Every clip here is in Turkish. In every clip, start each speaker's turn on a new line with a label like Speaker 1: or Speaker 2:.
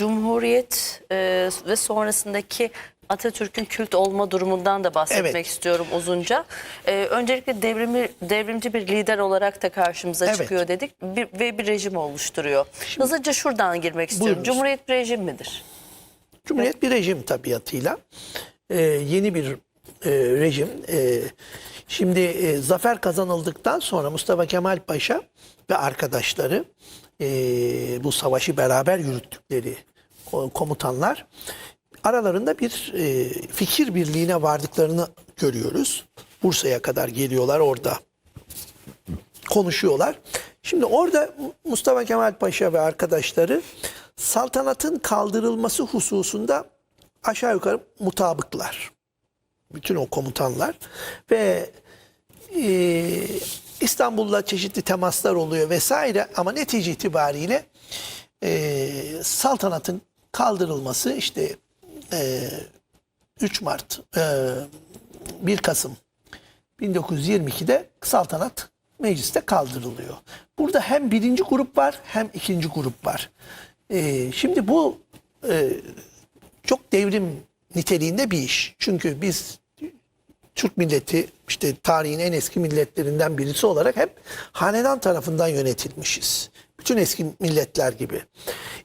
Speaker 1: Cumhuriyet e, ve sonrasındaki Atatürk'ün kült olma durumundan da bahsetmek
Speaker 2: Evet.
Speaker 1: istiyorum uzunca. E, öncelikle devrimi, devrimci bir lider olarak da karşımıza
Speaker 2: Evet.
Speaker 1: çıkıyor dedik bir, ve bir rejim oluşturuyor. Hızlıca şuradan girmek istiyorum.
Speaker 2: Buyurunuz.
Speaker 1: Cumhuriyet bir rejim midir?
Speaker 2: Cumhuriyet bir rejim tabiatıyla. Ee, yeni bir e, rejim. Ee, şimdi e, zafer kazanıldıktan sonra Mustafa Kemal Paşa ve arkadaşları e, bu savaşı beraber yürüttükleri komutanlar aralarında bir e, fikir birliğine vardıklarını görüyoruz. Bursa'ya kadar geliyorlar orada konuşuyorlar. Şimdi orada Mustafa Kemal Paşa ve arkadaşları saltanatın kaldırılması hususunda aşağı yukarı mutabıklar. Bütün o komutanlar ve e, İstanbul'la çeşitli temaslar oluyor vesaire ama netice itibariyle e, saltanatın kaldırılması işte e, 3 Mart, e, 1 Kasım 1922'de saltanat mecliste kaldırılıyor. Burada hem birinci grup var hem ikinci grup var. Ee, şimdi bu e, çok devrim niteliğinde bir iş. Çünkü biz Türk milleti işte tarihin en eski milletlerinden birisi olarak hep hanedan tarafından yönetilmişiz. Bütün eski milletler gibi.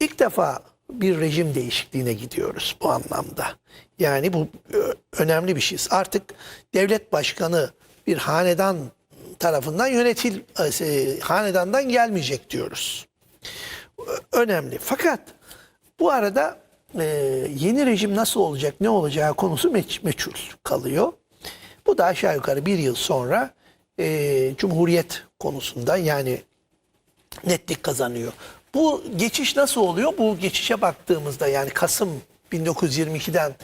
Speaker 2: İlk defa bir rejim değişikliğine gidiyoruz bu anlamda. Yani bu ö- önemli bir şey. Artık devlet başkanı bir hanedan tarafından yönetil e, hanedandan gelmeyecek diyoruz. Önemli. Fakat bu arada e, yeni rejim nasıl olacak, ne olacağı konusu meç- meçhul kalıyor. Bu da aşağı yukarı bir yıl sonra e, Cumhuriyet konusunda yani netlik kazanıyor. Bu geçiş nasıl oluyor? Bu geçişe baktığımızda yani Kasım 1922'den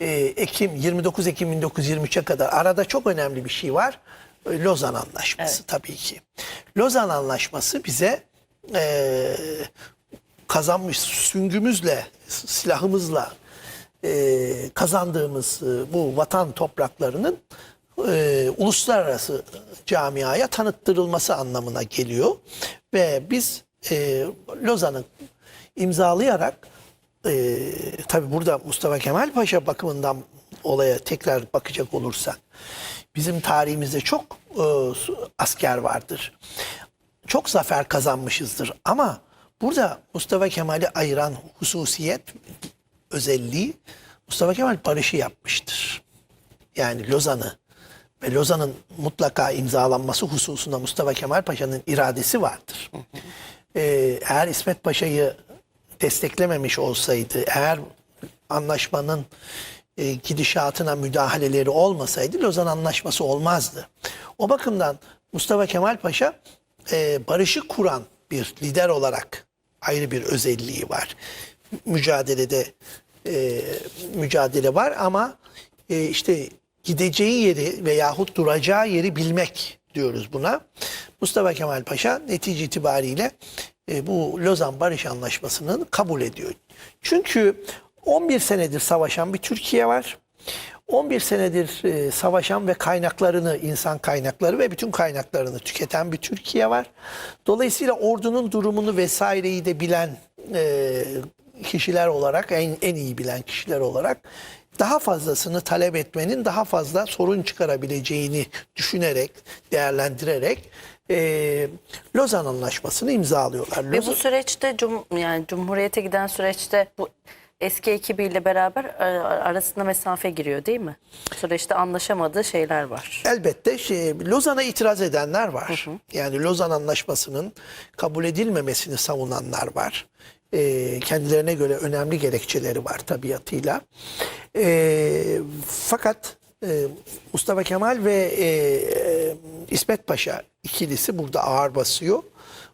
Speaker 2: e, Ekim 29 Ekim 1923'e kadar arada çok önemli bir şey var. E, Lozan Anlaşması tabii ki. Lozan Anlaşması bize e, kazanmış süngümüzle, silahımızla e, kazandığımız e, bu vatan topraklarının e, uluslararası camiaya tanıttırılması anlamına geliyor. Ve biz e, Lozan'ı imzalayarak e, tabi burada Mustafa Kemal Paşa bakımından olaya tekrar bakacak olursak bizim tarihimizde çok e, asker vardır. Çok zafer kazanmışızdır ama burada Mustafa Kemal'i ayıran hususiyet özelliği Mustafa Kemal barışı yapmıştır. Yani Lozan'ı ve Lozan'ın mutlaka imzalanması hususunda Mustafa Kemal Paşa'nın iradesi vardır. Ee, eğer İsmet Paşa'yı desteklememiş olsaydı, eğer anlaşmanın e, gidişatına müdahaleleri olmasaydı Lozan Anlaşması olmazdı. O bakımdan Mustafa Kemal Paşa e, barışı kuran bir lider olarak ayrı bir özelliği var. Mücadelede e, mücadele var ama e, işte gideceği yeri veyahut duracağı yeri bilmek diyoruz buna. Mustafa Kemal Paşa netice itibariyle e, bu Lozan Barış Anlaşması'nı kabul ediyor. Çünkü 11 senedir savaşan bir Türkiye var. 11 senedir e, savaşan ve kaynaklarını, insan kaynakları ve bütün kaynaklarını tüketen bir Türkiye var. Dolayısıyla ordunun durumunu vesaireyi de bilen e, kişiler olarak, en, en iyi bilen kişiler olarak daha fazlasını talep etmenin daha fazla sorun çıkarabileceğini düşünerek, değerlendirerek e, Lozan Anlaşması'nı imzalıyorlar.
Speaker 1: Ve bu süreçte cum, yani Cumhuriyete giden süreçte bu eski ekibiyle beraber e, arasında mesafe giriyor değil mi? Süreçte anlaşamadığı şeyler var.
Speaker 2: Elbette şey, Lozan'a itiraz edenler var. Yani Lozan Anlaşması'nın kabul edilmemesini savunanlar var. Ee, kendilerine göre önemli gerekçeleri var tabiatıyla. Ee, fakat e, Mustafa Kemal ve e, e, İsmet Paşa ikilisi burada ağır basıyor.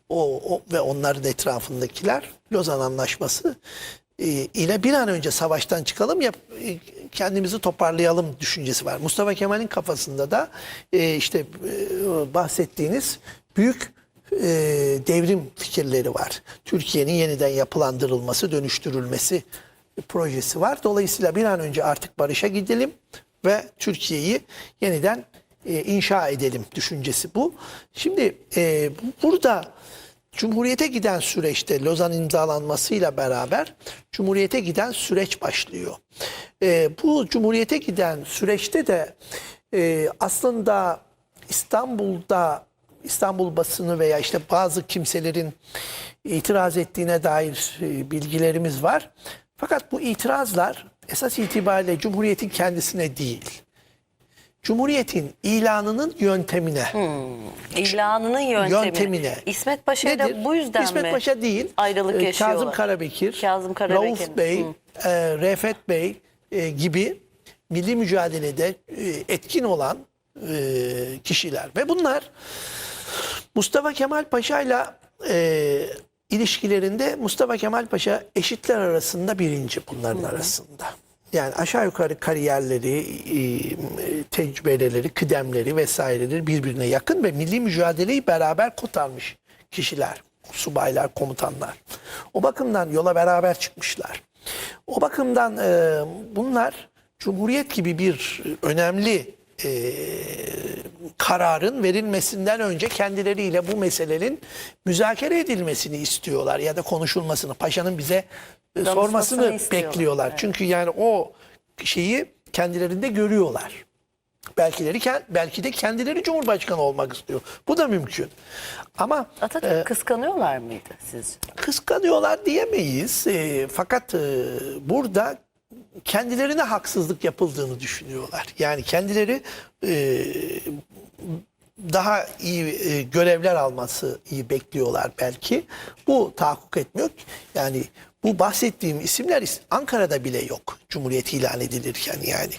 Speaker 2: O, o ve onların etrafındakiler Lozan Anlaşması e, ile bir an önce savaştan çıkalım yap, e, kendimizi toparlayalım düşüncesi var. Mustafa Kemal'in kafasında da e, işte e, bahsettiğiniz büyük e, devrim fikirleri var. Türkiye'nin yeniden yapılandırılması, dönüştürülmesi projesi var. Dolayısıyla bir an önce artık barışa gidelim ve Türkiye'yi yeniden e, inşa edelim düşüncesi bu. Şimdi e, burada Cumhuriyete giden süreçte Lozan imzalanmasıyla beraber Cumhuriyete giden süreç başlıyor. E, bu Cumhuriyete giden süreçte de e, aslında İstanbul'da İstanbul basını veya işte bazı kimselerin itiraz ettiğine dair e, bilgilerimiz var. Fakat bu itirazlar esas itibariyle Cumhuriyet'in kendisine değil. Cumhuriyet'in ilanının yöntemine.
Speaker 1: İlanının yöntemine.
Speaker 2: Yöntemine.
Speaker 1: İsmet Paşa
Speaker 2: Nedir?
Speaker 1: bu yüzden
Speaker 2: İsmet
Speaker 1: mi
Speaker 2: Paşa değil.
Speaker 1: ayrılık
Speaker 2: e,
Speaker 1: yaşıyorlar?
Speaker 2: Kazım Karabekir,
Speaker 1: Kazım Karabekir.
Speaker 2: Rauf Bey, e, Refet Bey e, gibi milli mücadelede e, etkin olan e, kişiler. Ve bunlar Mustafa Kemal Paşa ile ilişkilerinde Mustafa Kemal Paşa eşitler arasında birinci bunların arasında. Yani aşağı yukarı kariyerleri, e, tecrübeleri, kıdemleri vesaireleri birbirine yakın ve milli mücadeleyi beraber kotarmış kişiler, subaylar, komutanlar. O bakımdan yola beraber çıkmışlar. O bakımdan e, bunlar Cumhuriyet gibi bir önemli e, kararın verilmesinden önce kendileriyle bu meselenin müzakere edilmesini istiyorlar ya da konuşulmasını. Paşa'nın bize e, sormasını
Speaker 1: istiyorlar.
Speaker 2: bekliyorlar. Çünkü yani o şeyi kendilerinde görüyorlar. Belkileri belki de kendileri Cumhurbaşkanı olmak istiyor. Bu da mümkün. Ama
Speaker 1: Atatürk
Speaker 2: e,
Speaker 1: kıskanıyorlar mıydı sizce?
Speaker 2: kıskanıyorlar diyemeyiz. E, fakat e, burada kendilerine haksızlık yapıldığını düşünüyorlar. Yani kendileri e, daha iyi e, görevler alması iyi bekliyorlar belki. Bu tahakkuk etmiyor. Yani bu bahsettiğim isimler is- Ankara'da bile yok Cumhuriyet ilan edilirken yani.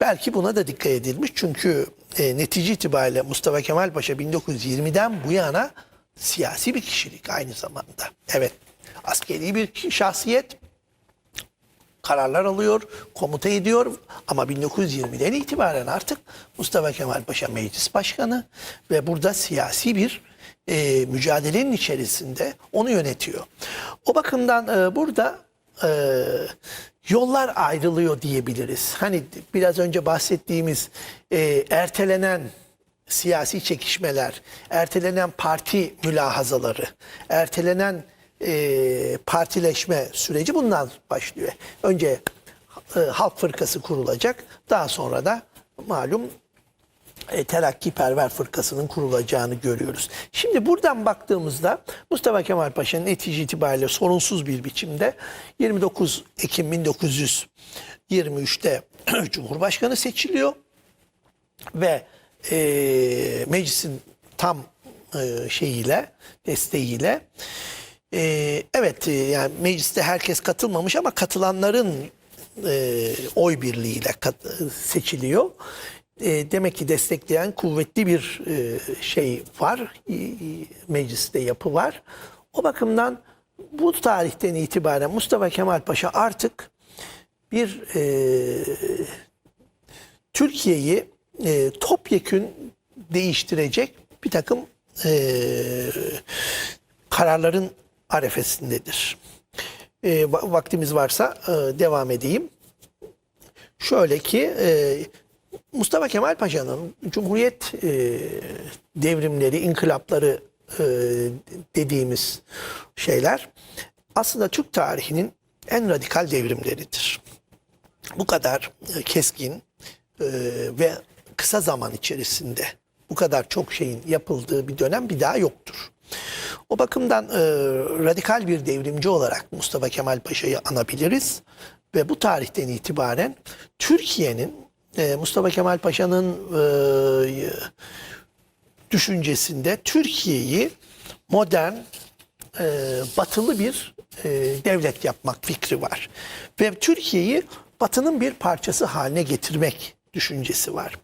Speaker 2: Belki buna da dikkat edilmiş çünkü e, netice itibariyle Mustafa Kemal Paşa 1920'den bu yana siyasi bir kişilik aynı zamanda. Evet askeri bir şahsiyet kararlar alıyor, komuta ediyor ama 1920'den itibaren artık Mustafa Kemal Paşa meclis başkanı ve burada siyasi bir e, mücadelenin içerisinde onu yönetiyor. O bakımdan e, burada e, yollar ayrılıyor diyebiliriz. Hani biraz önce bahsettiğimiz e, ertelenen siyasi çekişmeler, ertelenen parti mülahazaları, ertelenen e, partileşme süreci bundan başlıyor. Önce e, Halk Fırkası kurulacak, daha sonra da malum e, Terakkiperver Fırkası'nın kurulacağını görüyoruz. Şimdi buradan baktığımızda Mustafa Kemal Paşa'nın netice itibariyle sorunsuz bir biçimde 29 Ekim 1923'te Cumhurbaşkanı seçiliyor ve e, meclisin tam e, şeyiyle, desteğiyle e, evet e, yani mecliste herkes katılmamış ama katılanların e, oy birliğiyle kat- seçiliyor. E, demek ki destekleyen kuvvetli bir e, şey var, e, mecliste yapı var. O bakımdan bu tarihten itibaren Mustafa Kemal Paşa artık bir e, Türkiye'yi e, topyekün değiştirecek bir takım e, kararların arefesindedir. E, va- vaktimiz varsa e, devam edeyim. Şöyle ki e, Mustafa Kemal Paşa'nın Cumhuriyet e, devrimleri, inkılapları e, dediğimiz şeyler aslında Türk tarihinin en radikal devrimleridir bu kadar e, keskin e, ve kısa zaman içerisinde bu kadar çok şeyin yapıldığı bir dönem bir daha yoktur. O bakımdan e, radikal bir devrimci olarak Mustafa Kemal Paşa'yı anabiliriz ve bu tarihten itibaren Türkiye'nin e, Mustafa Kemal Paşa'nın e, düşüncesinde Türkiye'yi modern, e, batılı bir e, devlet yapmak fikri var. Ve Türkiye'yi batının bir parçası haline getirmek düşüncesi var.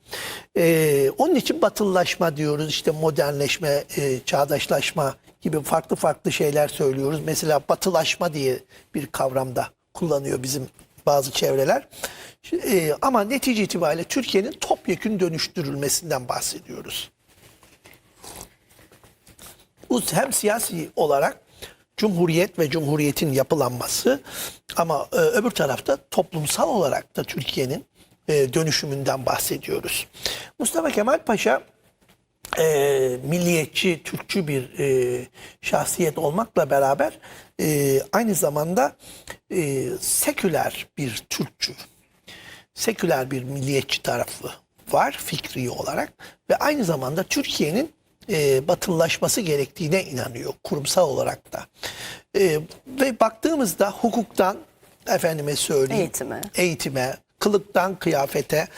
Speaker 2: E, onun için batılılaşma diyoruz, işte modernleşme, e, çağdaşlaşma gibi farklı farklı şeyler söylüyoruz. Mesela batılaşma diye bir kavramda kullanıyor bizim bazı çevreler. E, ama netice itibariyle Türkiye'nin topyekün dönüştürülmesinden bahsediyoruz. Bu hem siyasi olarak Cumhuriyet ve Cumhuriyet'in yapılanması ama e, öbür tarafta toplumsal olarak da Türkiye'nin e, dönüşümünden bahsediyoruz. Mustafa Kemal Paşa e, milliyetçi, Türkçü bir e, şahsiyet olmakla beraber e, aynı zamanda e, seküler bir Türkçü, seküler bir milliyetçi tarafı var fikri olarak ve aynı zamanda Türkiye'nin e, batılılaşması gerektiğine inanıyor kurumsal olarak da. E, ve baktığımızda hukuktan efendime söyleyeyim
Speaker 1: Eğitime.
Speaker 2: eğitime, kılıktan kıyafete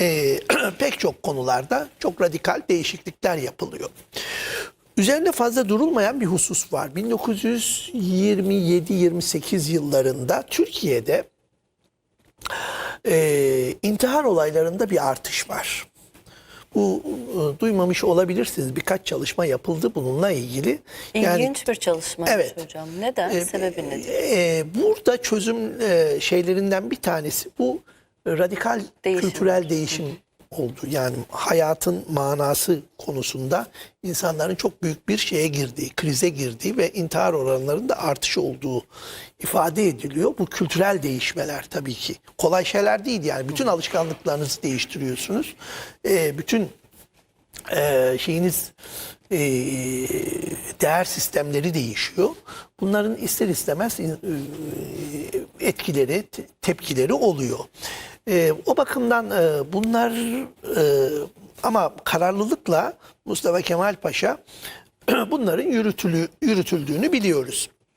Speaker 2: e, pek çok konularda çok radikal değişiklikler yapılıyor. Üzerinde fazla durulmayan bir husus var. 1927-28 yıllarında Türkiye'de e, intihar olaylarında bir artış var. Bu e, duymamış olabilirsiniz. Birkaç çalışma yapıldı bununla ilgili.
Speaker 1: İlginç bir çalışma
Speaker 2: Evet.
Speaker 1: hocam. Neden?
Speaker 2: E,
Speaker 1: Sebebi nedir?
Speaker 2: e, burada çözüm e, şeylerinden bir tanesi bu radikal
Speaker 1: Değişim.
Speaker 2: kültürel değişim oldu. Yani hayatın manası konusunda insanların çok büyük bir şeye girdiği, krize girdiği ve intihar oranlarında artış olduğu ifade ediliyor. Bu kültürel değişmeler tabii ki. Kolay şeyler değil yani. Bütün alışkanlıklarınızı değiştiriyorsunuz. E, bütün e, şeyiniz e, değer sistemleri değişiyor. Bunların ister istemez e, etkileri, te- tepkileri oluyor. E, o bakımdan e, bunlar e, ama kararlılıkla Mustafa Kemal Paşa bunların yürütülü, yürütüldüğünü biliyoruz.